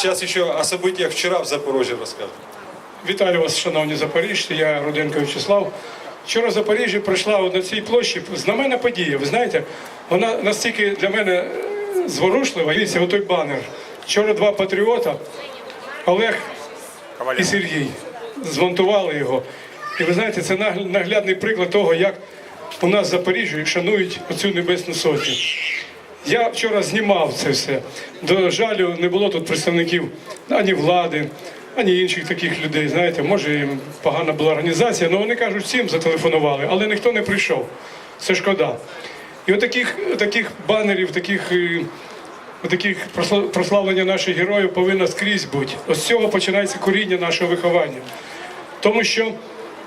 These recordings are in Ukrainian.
сейчас еще о событиях вчера в Запорожье расскажем. Вітаю вас, шановні запоріжці, я Руденко Вячеслав. Вчора в Запоріжжі пройшла на цій площі знаменна подія. Ви знаєте, вона настільки для мене е, зворушлива. Дивіться, отой банер. Вчора два патріота, Олег і Сергій, змонтували його. І ви знаєте, це наглядний приклад того, як у нас в Запоріжжі шанують оцю небесну сотню. Я вчора знімав це все. До жалю, не було тут представників ані влади, ані інших таких людей. Знаєте, може, і погана була організація, але вони кажуть, всім зателефонували, але ніхто не прийшов. Це шкода. І отаких, таких банерів, таких, е, просла- прославлення наших героїв повинно скрізь бути. Ось цього починається коріння нашого виховання. Тому що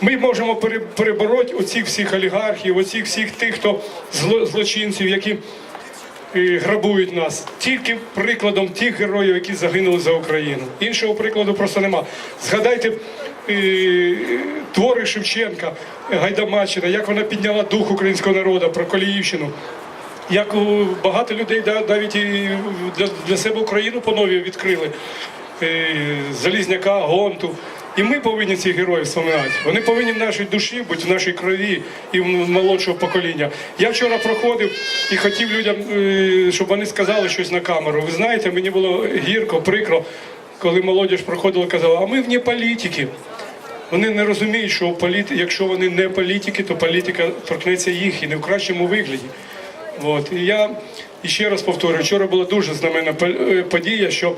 ми можемо пере- перебороти оцих всіх олігархів, оцих всіх тих, хто зло- злочинців, які грабують нас, тільки прикладом тих героїв, які загинули за Україну. Іншого прикладу просто нема. Згадайте е, твори Шевченка, Гайдамачина, як вона підняла дух українського народу про Коліївщину. Як багато людей навіть і для, для себе Україну по нові відкрили. Е, Залізняка, Гонту. І ми повинні цих героїв вспоминати. Вони повинні в нашій душі бути, в нашій крові і в молодшого покоління. Я вчора проходив і хотів людям, е, щоб вони сказали щось на камеру. Ви знаєте, мені було гірко, прикро, коли молодіж проходила, казала, а ми вне політики. Вони не розуміють, що політи, якщо вони не політики, то політика торкнеться їх і не в кращому вигляді. От. І я і ще раз повторюю, вчора була дуже знаменна по- е, подія, що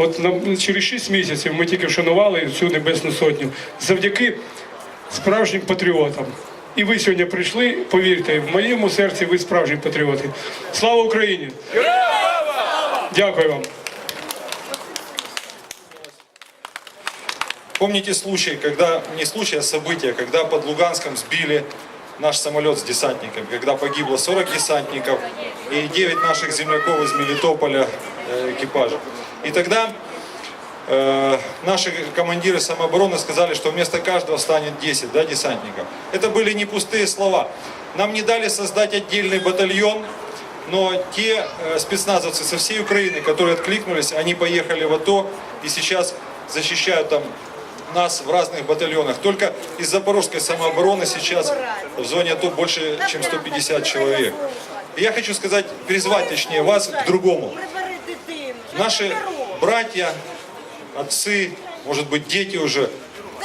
от на, через 6 місяців ми тільки вшанували цю Небесну Сотню завдяки справжнім патріотам. І ви сьогодні прийшли, повірте, в моєму серці ви справжні патріоти. Слава Україні! Дякую вам. Помните случай, когда, не случай, а событие, когда под Луганском сбили наш самолет с десантниками, когда погибло 40 десантников и 9 наших земляков из Мелитополя э, экипажа. И тогда э, наши командиры самообороны сказали, что вместо каждого станет 10 да, десантников. Это были не пустые слова. Нам не дали создать отдельный батальон, но те э, спецназовцы со всей Украины, которые откликнулись, они поехали в АТО и сейчас защищают там нас в разных батальонах. Только из запорожской самообороны сейчас в зоне АТО больше, чем 150 человек. И я хочу сказать, призвать точнее вас к другому. Наши братья, отцы, может быть дети уже,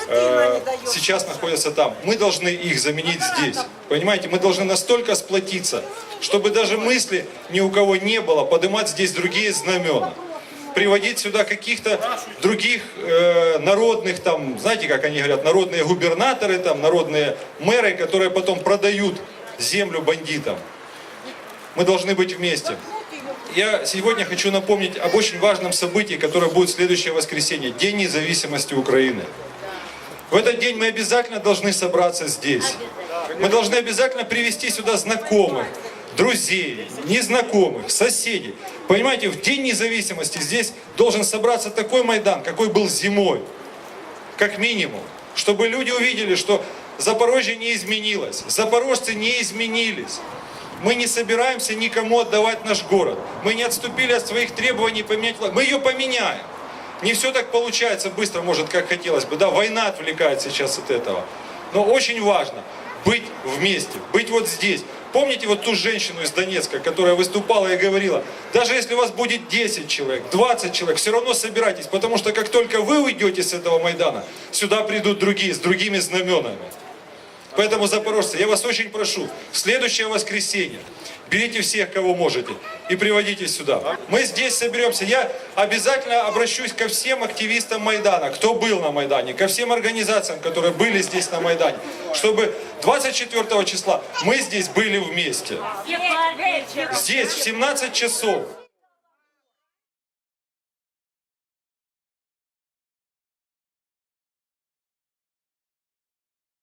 э, сейчас находятся там. Мы должны их заменить здесь. Понимаете, мы должны настолько сплотиться, чтобы даже мысли ни у кого не было поднимать здесь другие знамена. Приводить сюда каких-то других э, народных, там, знаете, как они говорят, народные губернаторы, там, народные мэры, которые потом продают землю бандитам. Мы должны быть вместе. Я сегодня хочу напомнить об очень важном событии, которое будет в следующее воскресенье, День независимости Украины. В этот день мы обязательно должны собраться здесь. Мы должны обязательно привести сюда знакомых, друзей, незнакомых, соседей. Понимаете, в День независимости здесь должен собраться такой Майдан, какой был зимой. Как минимум. Чтобы люди увидели, что Запорожье не изменилось, запорожцы не изменились. Мы не собираемся никому отдавать наш город. Мы не отступили от своих требований поменять власть. Мы ее поменяем. Не все так получается быстро, может, как хотелось бы. Да, война отвлекает сейчас от этого. Но очень важно быть вместе, быть вот здесь. Помните вот ту женщину из Донецка, которая выступала и говорила, даже если у вас будет 10 человек, 20 человек, все равно собирайтесь, потому что как только вы уйдете с этого Майдана, сюда придут другие, с другими знаменами. Поэтому, запорожцы, я вас очень прошу, в следующее воскресенье берите всех, кого можете, и приводите сюда. Мы здесь соберемся. Я обязательно обращусь ко всем активистам Майдана, кто был на Майдане, ко всем организациям, которые были здесь на Майдане, чтобы 24 числа мы здесь были вместе. Здесь в 17 часов.